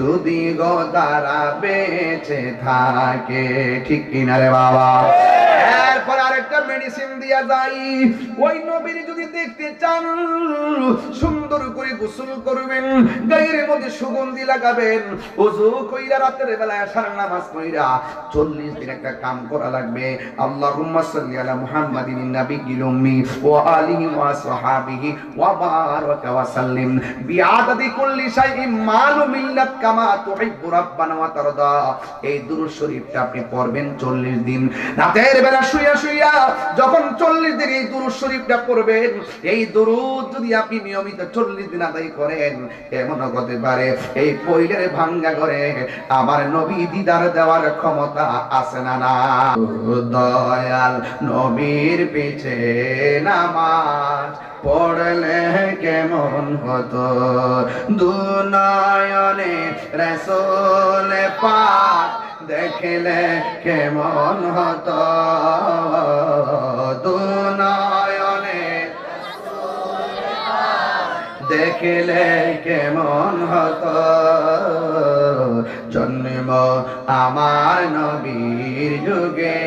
যদি গো তারা বেঁচে থাকে ঠিক কিনা রে বাবা? এরপর আরেকটা মেডিসিন দিয়া যাই। ওই নবীর যদি দেখতে চান, সুন্দর করে গোসল করবেন, গায়ের মধ্যে সুগন্ধি লাগাবেন ওযু কইরা রাতের বেলা আসার নামাজ কইরা 40 দিন একটা কাম করা লাগবে। আল্লাহুম্মা সাল্লি আলা মুহাম্মাদিন নাবিয়্যিল উম্মি ওয়া আলিহি ওয়া সাহাবিহি ওয়া বারাকা ওয়া সাল্লিম। বিআদাদি কুল্লি শাইইন মালু মিল্লাত কামা তুহিব্বু রাব্বানা ওয়া তারদা। এই দুরূদ শরীফটা আপনি পড়বেন 40 দিন। রাতের বেলা শুইয়া শুইয়া যখন 40 দিন এই দুরূদ শরীফটা পড়বেন, এই দুরূদ যদি আপনি নিয়মিত 40 দিন আদায় করেন এমন হতে পারে? এই পইলের ভাঙ্গা করে আমার নবী দিদার দেওয়ার ক্ষমতা আছে না না? দয়াল নবীর পিছে নামাজ পড়লে কেমন হতো? দুনয়নে রসোল পাক দেখলে কেমন হতো? দুনয়নে দেখলে কেমন হতো? জন্ম আমার নবীর যুগে।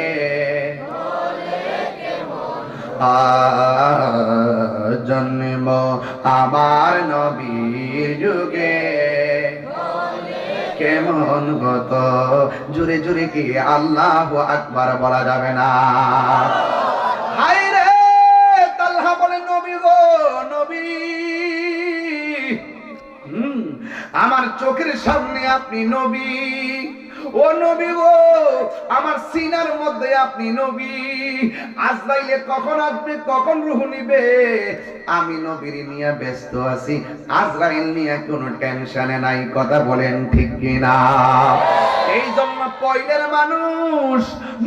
জন্ম আমার নবীর যুগে। কেমন গত জুড়ে জুড়ে কি আল্লাহ আকবার বলা যাবে না। সামনে আপনি নবী। ও নবী গো, আমার সিনার মধ্যে আপনি নবী। আজরাইলে কখন আসবে, কখন রুহ নিবে? আমি নবীর নিয়ে ব্যস্ত আছি। আজরাইল নিয়ে কোনো টেনশনে নাই, কথা বলেন ঠিক কিনা? এই পয়লের মানুষ,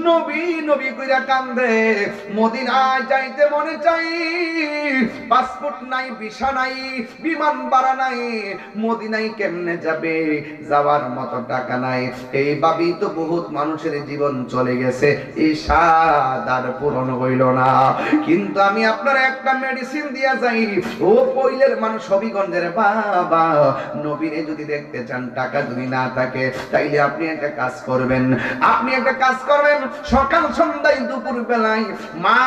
নবী নবী কইরা কান্দে, মদিনায় যাইতে মনে চাই। পাসপোর্ট নাই, ভিসা নাই, বিমান ভাড়া নাই, মদিনায় কেমনে যাবে? যাওয়ার মতো টাকা নাই। এই ভাবেই তো বহুত মানুষের জীবন চলে গেছে। স্বাদ আর পূরণ হইল না। কিন্তু আমি আপনার একটা মেডিসিন দিয়া যাই। ও পইলের মানুষ, হবিগঞ্জের বাবা, নবীরে যদি দেখতে চান, টাকা যদি না থাকে, তাইলে আপনি একটা কাজ করবেন। আপনি একটা কাজ করবেন, সকাল সন্ধ্যায় দুপুর বেলায় মা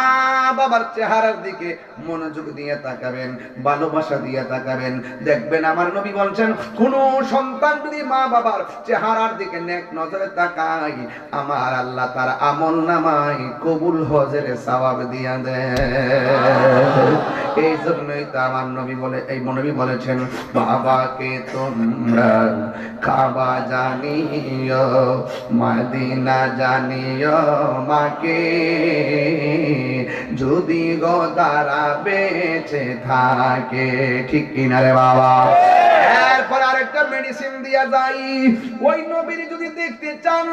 বাবার চেহারার দিকে মনোযোগ দিয়ে তাকাবেন, ভালোবাসা দিয়ে তাকাবেন। দেখবেন আমার নবী বলছেন, কোন সন্তান যদি মা বাবার চেহারার দিকে নেক নজরে তাকাই আমার আল্লাহ তার আমল নামাই কবুল হজের সওয়াব দিয়া দেয় এই জন্যই তো আমার নবী বলে, এই নবী বলেছেন, বাবাকে তোমরা খাবা জানিও মদিনা জানিও মাকে, যদি গো তারা বেঁচে থাকে, ঠিক কিনা রে বাবা? এরপর আরেকটা মেডিসিন দিয়া যাই। ওই নবীর যদি দেখতে চান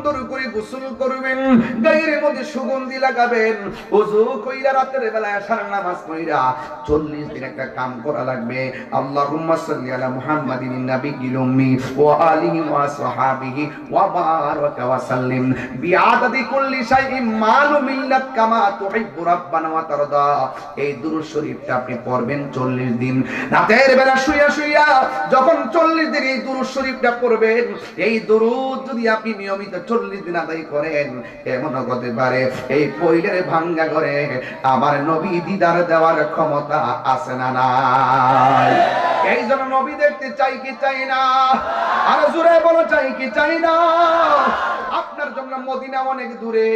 সুন্দর করে গোসল করবেন, গায়ের মধ্যে সুগন্ধি লাগাবেন ওযু কইরা রাতের বেলা আসার নামাজ কইরা 40 দিন একটা কাম করা লাগবে। আল্লাহুম্মা সাল্লি আলা মুহাম্মাদিন নাবিয়্যিল উম্মি ওয়া আলিহি ওয়া সাহাবিহি ওয়া বারাকা ওয়া সাল্লিম। বিআদাদি কুল্লি শাইইন মালু মিল্লাত কামা তুহিব্বু রাব্বানা ওয়া তারদা। এই দুরূদ শরীফটা আপনি পড়বেন 40 দিন। রাতের বেলা শুইয়া শুইয়া যখন 40 দিন এই দুরূদ শরীফটা পড়বেন, এই দুরূদ যদি আপনি নিয়মিত 40 দিন আদায় করেন। এমন হতে পারে? এই পৈলের ভাঙ্গা করে আমার নবী দিদার দেওয়ার ক্ষমতা আছে না নাই? এই জন্য নবী দেখতে চাই কি চাই না? আর জোরে বলো, চাই কি চাই না? আপনার জন্য মদিনা অনেক দূরে,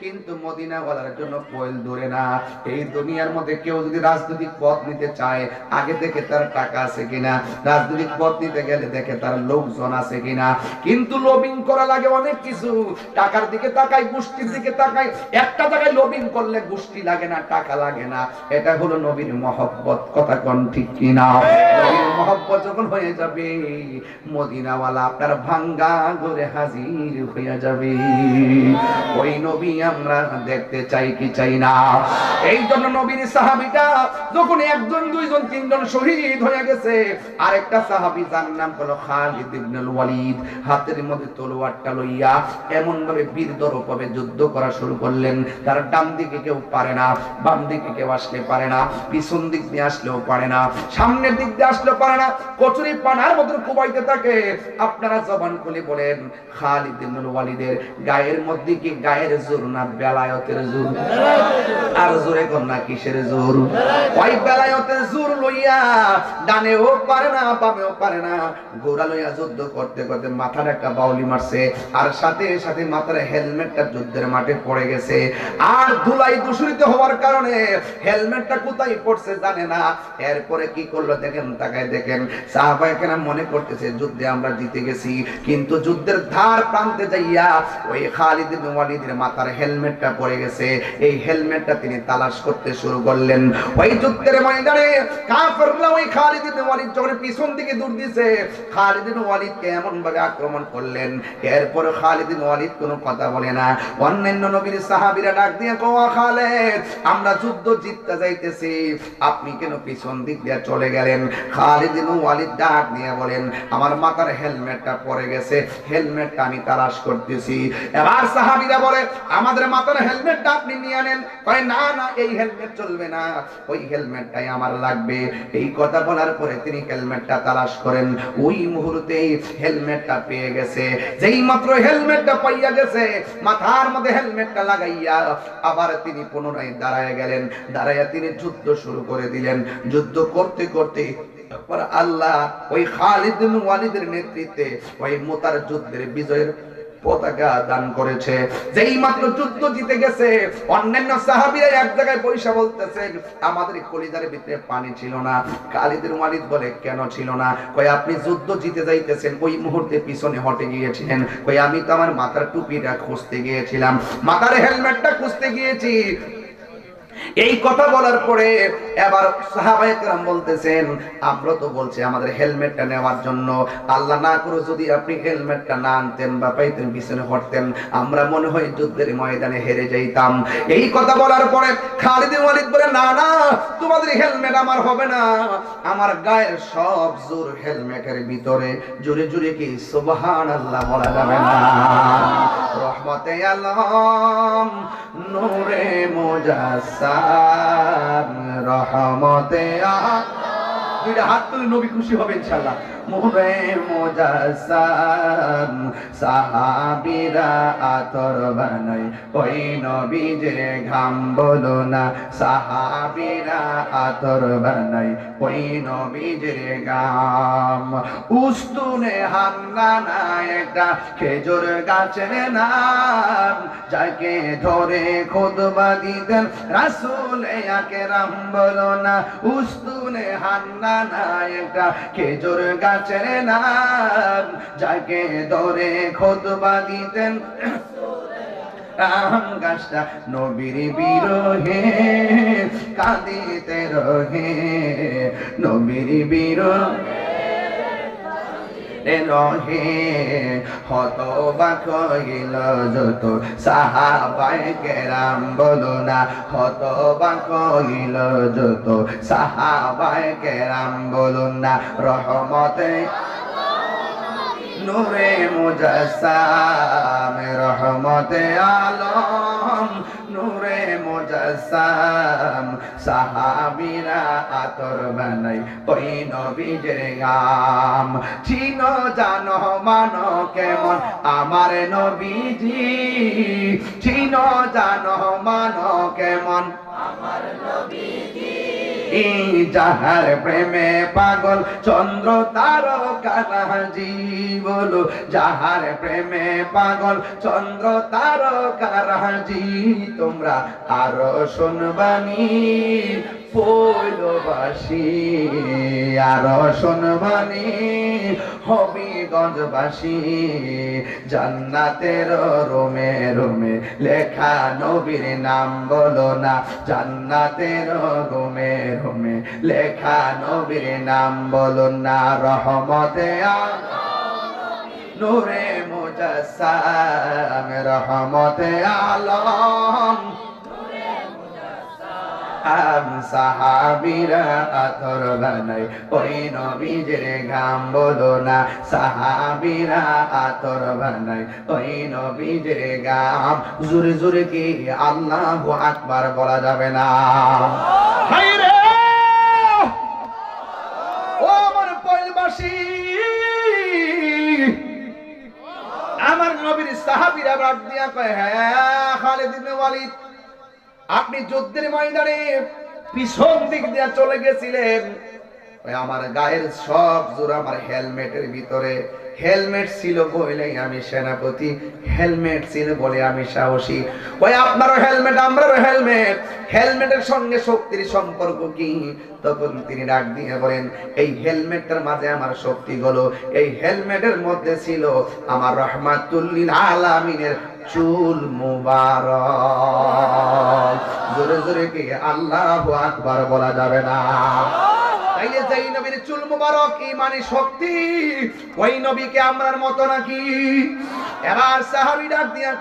কিন্তু মদিনা বলার জন্য পয়েল দূরে না। এই দুনিয়ার মধ্যে কেউ যদি রাজনৈতিক পথ নিতে চায়, আগে থেকে তার টাকা আছে কিনা, রাজনৈতিক পথ নিতে গেলে দেখে তার লোকজন আছে কিনা। কিন্তু লোবিং করা লাগে অনেক কিছু। টাকার দিকে তাকাই গোষ্ঠীর দিকে তাকাই একটা জায়গায় লোবিং করলে গোষ্ঠী লাগে না, টাকা লাগে না। এটা হলো নবীর মহব্বত। কথা কোন ঠিক কিনা? নবীর মহব্বত যখন হয়ে যাবে, মদিনাওয়ালা আপনার ভাঙ্গা ঘরে হাজির হয়ে যাবে। ওই নবী আমরা দেখতে চাই কি চাই না। এই জন্য নবীর সাহাবিটা যখন একজন, দুইজন, তিনজন শহীদ হয়ে গেছে, আরেকটা সাহাবি যার নাম হলো খালিদ ইবনুল ওয়ালিদ, হাতের মধ্যে তলোয়ারটা লইয়া এমন ভাবে যুদ্ধ করা শুরু করলেন। তার ডান দিকে কেউ পারে না, বাম দিকে কেউ আসলে পারে না, পিছন দিক দিয়ে আসলেও পারে না, সামনের দিক দিয়ে আসলেও পারে না কচুরি পানার মতো কুবাইতে থাকে। আপনারা জবান খুলে বলেন, খালিদ ইবনুল ওয়ালিদের গায়ের মধ্যে কি গায়ের জোর না বেলায়তের জোর? আর জোরে কর না কিসের জোর? ওই বেলায়তের জোর লইয়া ডানেও পারে না, বামেও পারে না। গোড়া লইয়া যুদ্ধ করতে করতে মাথার একটা বাউলি মারছে, আর সাথে সাথে মাথার হেলমেটটা যুদ্ধের মাঠে পড়ে গেছে। আর ধুলাই দূষিত হওয়ার কারণে হেলমেটটা কোথায় পড়ছে জানে না। এরপরে কি করল দেখেন, তাকায় দেখেন। সাহাবায়ে কেরাম মনে করতেছে, যুদ্ধে আমরা জিতে গেছি। কিন্তু যুদ্ধের ধার প্রান্তে যাইয়া ওই খালিদ ইবনে ওয়ালিদের মাথার হেলমেটটা পড়ে গেছে। এই হেলমেটটা তিনি তালাশ করতে শুরু করলেন। ওই যুদ্ধের ময়দানে কাফেররা ওই খালিদ ইবনে ওয়ালিদ যখন পিছন দিকে দূর দিছে, খালিদ ইবনে ওয়ালিদকে এমন ভাবে আক্রমণ করলেন। এরপর খালিদ ইবনে ওয়ালিদ কোনো কথা বলে না। অন্যান্য নবীর সাহাবীরা ডাক দিয়ে কোয়া খালেদ, আমরা যুদ্ধ জিততে যাইতেছি। আপনি কেন পিছন দিক দিয়ে চলে গেলেন? খালিদ ইবনে ওয়ালিদ ডাক দিয়ে বলেন, আমার মাথার হেলমেটটা পড়ে গেছে। হেলমেটটা আমি তালাশ করতেছি এবার সাহাবীরা বলে, আমাদের মাথার হেলমেটটা আপনি নিয়ে আনেন। কয়, না না, এই হেলমেট চলবে না। ওই হেলমেটটাই আমার লাগবে। এই কথা বলার পরে তিনি হেলমেটটা তালাশ করেন। ওই মুহূর্তেই হেলমেটটা পেয়ে গেছে। যেই মাত্র হেলমেটটা পাইয়া গেছে, মাথার মধ্যে হেলমেটটা লাগাইয়া আবার তিনি পুনরায় দাঁড়ায় গেলেন। দাঁড়াইয়া তিনি যুদ্ধ শুরু করে দিলেন। যুদ্ধ করতে করতে আল্লাহ ওই খালিদ ওয়ালিদের নেতৃত্বে ওই মোতার যুদ্ধের বিজয়ের পতাকা দান করেছে। যেই মাত্র যুদ্ধ জিতে গেছে, অন্যান্য সাহাবিরা এক জায়গায় পয়সা বলতেছে আমাদের কলিজার ভিতরে পানি ছিল না কালিদের ওয়ালিদ বলে, কেন ছিল না? কই আপনি যুদ্ধ জিতে যাইতেছেন, ওই মুহূর্তে পিছনে হটে গিয়েছিলেন। কই আমি তো আমার মাথার টুপিটা খুঁজতে গিয়েছিলাম, মাথার হেলমেটটা খুঁজতে গিয়েছি এই কথা বলার পরে এবার সাহাবায়ে কেরাম বলতেছেন, আমরা তো বলছি আমাদের হেলমেটটা নেওয়ার জন্য। আল্লাহ না করে যদি আপনি হেলমেটটা না আনতেন বা পাইতেন, পিছনে হটতেন, আমরা মনে হয় যুদ্ধের ময়দানে হেরে যাইতাম। এই কথা বলার পরে খালিদ ওয়ালিদ বলে, না না, তোমাদের হেলমেট আমার হবে না। আমার গায়ের সব জোর হেলমেটের ভিতরে। জোরে জোরে কি সুবহানাল্লাহ বলা যাবে না? রহমতে আলম, নূরে মুজাসসাম রহমতে আলম দুইটা হাত তুলে নবী খুশি হবে ইনশাআল্লাহ। মোরে মুজাসসাম সাহাবীরা আতর বানাই। ওই নবী যে ঘাম বলো না, সাহাবীরা আতর বানাই। ওই নবী যে গাম উস্তুনে হান্নানা একটা খেজুর গাছের নাম। যাকে ধরে খুদবা দিতেন রাসূল একরাম বলো না, উস্তুনে খেজুর গাছের নাম যাকে ধরে খোদবা দিতেন। আম গাছটা নবীর বিরহে, কাঁদিতে রহে নবীর বিরহে। রহে। হত বাক হইল যত সাহাবায় কেরাম, বলো না। হত বাক হইল যত সাহাবায় কেরাম, বলো না। রহমতে নূরে মুজাসসাম রহমতে আলম। নূরে মুজাসসাম সাহাবীরা আতর বানাই, ওই নবীজের গাম। চিনো জানো মানো কেমন আমার নবীজি। চিনো জানো মানো কেমন এই যাহার প্রেমে পাগল চন্দ্র তার বলো যাহার প্রেমে পাগল চন্দ্র তার তোমরা আরও শুনবানি। পৈলবাসী, আরও শুনবানি হবিগঞ্জবাসী জান্নাতের রোমে রোমে লেখা নবীর নাম বলো না। জান্নাতের রোমে রোমে লেখা নবীর নাম বলো না। রহমতে নূরে মুজাসসাম, রহমতে আলম। আম সাহাবিরা আতর বানাই ওই নবীজের গাম বলো না। সাহাবিরা আতর বানাই ওই নবীজের গাম জোরে জোরে কি আল্লাহু আকবার বলা যাবে না। ও আমার পয়লবাসী আমার নবীর সাহাবীরা ডাক দিয়া কয় হ্যাঁ খালিদ ইবনে ওয়ালিদ আপনি যুদ্ধের ময়দানে পিছন দিক দিয়ে চলে গেছিলেন। ওই আমার গায়ের সব জোর আমার হেলমেটের ভিতরে। হেলমেট ছিল বলেই আমি সেনাপতি, হেলমেট ছিল বলে আমি সাহসী। ওই আপনারও হেলমেট, আমরারও হেলমেট। হেলমেটের সঙ্গে শক্তির সম্পর্ক কি? তখন তিনি ডাক দিয়ে বলেন, এই হেলমেটটার মাঝে আমার শক্তি হলো এই হেলমেটের মধ্যে ছিল আমার রহমাতুল্লিল আলামিনের চুল মুবারক। জোরে জোরে কি আল্লাহ আকবার বলা যাবে না। তাইলে যেই নবীর চুল মুবারক ইমানি শক্তি ওই নবীকে আমরার মতো নাকি? এবার ডাক দিয়া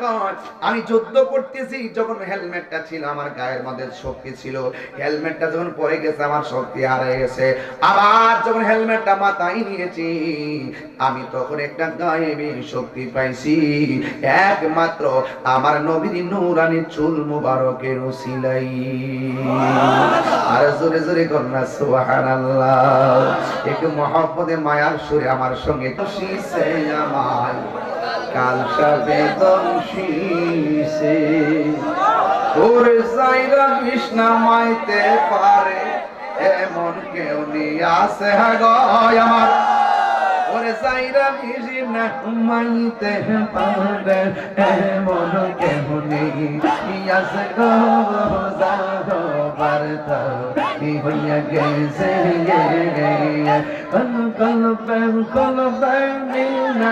আমি যুদ্ধ করতেছি, যখন হেলমেটটা ছিল আমার গায়ের মধ্যে শক্তি ছিল, হেলমেটটা যখন পরে গেছে, আমার শক্তি গেছে। আবার যখন হেলমেটটা মাথায় নিয়েছি, আমি তখন একটা শক্তি পাইছি। একমাত্র আমার নবীর নূরানি চুল মুবারকের উসিলাই আর জোরে জোরে কন্যা সুবহানাল্লাহ। একটু মহব্বতে মায়ার সুরে আমার সঙ্গে খুশি সে আমার কাল সাবে দংশিসে তোর সাইরা কৃষ্ণা মাইতে পারে, এমন কেউ নিয়ে আসে গয় আমার। ওরে সাইরা কৃষ্ণা মাইতে পারে, এমন কেউ নিয়ে আসে গো যাও হইয়া কল কল কল প্রেম না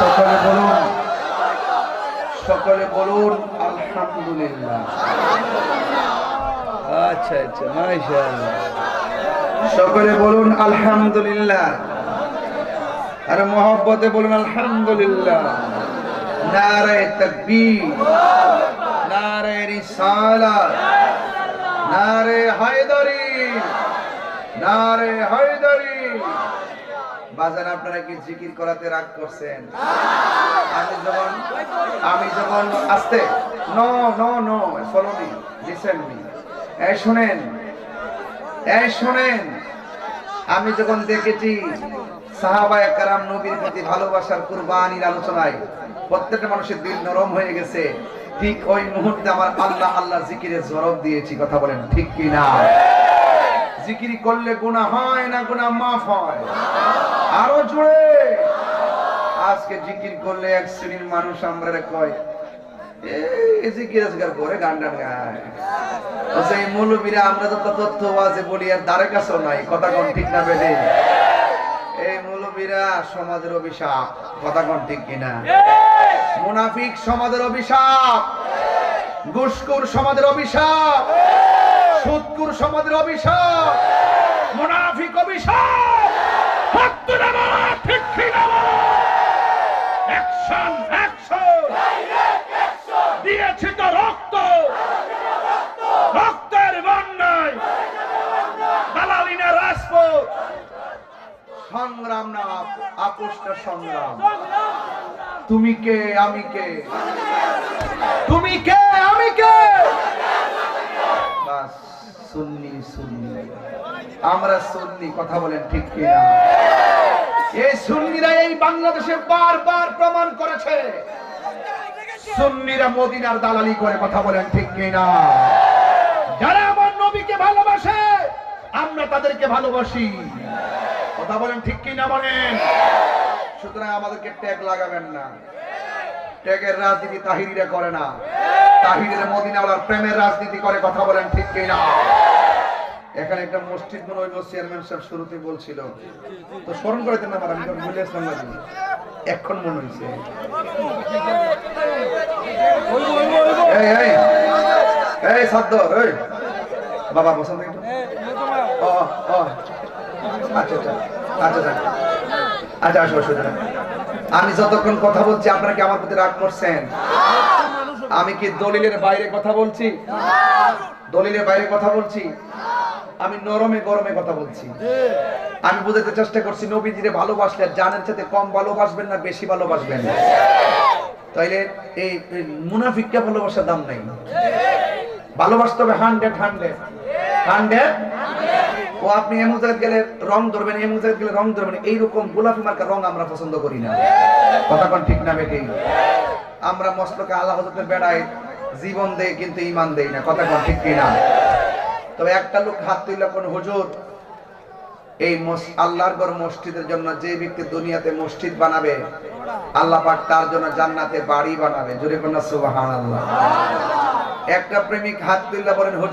সকলে বলুন সকলে বলুন, আলহামদুলিল্লাহ। আচ্ছা আচ্ছা সকলে বলুন, আলহামদুলিল্লাহ। আর মোহব্বতে বলুন, আলহামদুলিল্লাহ। নারে তাকবীর নারে রিসালাত নারে হায়দারি। নারে হায়দারি। বাজান, আপনারা কি জিকির করাতে রাগ করছেন? আমি যখন আমি যখন আস্তে no no no follow me listen me এই শুনেন এই শুনেন, আমি যখন দেখেছি সাহাবা কারাম নবীর প্রতি ভালোবাসার কুরবানির আলোচনায় প্রত্যেকটা মানুষের দিল নরম হয়ে গেছে। ঠিক ওই মুহূর্তে আমার আল্লাহ আল্লাহ জিকিরে জরব দিয়েছি, কথা বলেন ঠিক কি না জিকিরি করলে গুনাহ হয় না গুনাহ মাফ হয়? আরও জোরে। আজকে জিকির করলে এক শ্রেণির মানুষ আমরা কয়, এই সমাজের অভিশাপ, কথা কোন ঠিক মুনাফিক সমাজের অভিশাপ, ঘুষখোর সমাজের অভিশাপ সুদকুর সমাজের অভিশাপ। মুনাফিক অভিশাপ। action! দিয়েছি তো রক্ত। রক্তের বন্যায়। দালালিনা সংগ্রাম না, আপোষ্ট সংগ্রাম। তুমি কে, আমি কে? তুমি কে, আমি কে? বাস। সুন্নি সুন্নি। আমরা সুন্নি কথা বলেন ঠিক কিনা? এই সুন্নিরা এই বাংলাদেশে বারবার প্রমাণ করেছে। সুন্নিরা মদিনার দালালি করে কথা বলেন ঠিক কিনা? যারা আমার নবীকে ভালোবাসে আমরা তাদেরকে ভালোবাসি। কথা বলেন ঠিক কিনা বলেন? সুতরাং আমাদেরকে ট্যাগ লাগাবেন না। ট্যাগের রাজনীতি তাহিরিরা করে না। তাহিরের মদিনাওয়ালার প্রেমের রাজনীতি করে কথা বলেন ঠিক কিনা? এখানে একটা মসজিদ মনে হইব চেয়ারম্যান সাহেব শুরুতে বলছিল। তো স্মরণ করে দেন আমার আমি না দিন। এখন মনে হয়েছে এই এই বাবা, বসেন একটু আচ্ছা আচ্ছা আচ্ছা আচ্ছা। আচ্ছা আমি যতক্ষণ কথা বলছি, আপনারা কি আমার প্রতি রাগ করছেন? আমি কি দলিলের বাইরে কথা বলছি? দলিলের বাইরে কথা বলছি? আমি নরমে গরমে কথা বলছি। আমি বুঝাতে চেষ্টা করছি, নবীজিরে ভালোবাসলে জানের সাথে কম ভালোবাসবেন না বেশি ভালোবাসবেন? তাইলে এই মুনাফিককে ভালোবাসার দাম নাই। ভালোবাসতে হবে হান্ড্রেড হান্ড্রেড। হান্ড্রেড? ও আপনি এমন জায়গায় গেলে রং ধরবেন, এমন জায়গায় গেলে রং ধরবেন, এইরকম গোলাপি মার্কার রং আমরা পছন্দ করি না। কথা কোন ঠিক না বেটি আমরা মস্তকে আল্লাহ হজরতের বেড়ায় জীবন দেই কিন্তু ইমান দেই না, কথা কোন ঠিক কিনা? তবে একটা লোক হাত তুলল কোন, হুজুর, এই আল্লাহর ঘর মসজিদের জন্য যে ব্যক্তি দুনিয়াতে মসজিদ বানাবে, আল্লাহ পাক তার জন্য জান্নাতে বাড়ি বানাবে। জোরে কোন সুবহানাল্লাহ। একটা প্রেমিক হাত তুইলা বলেন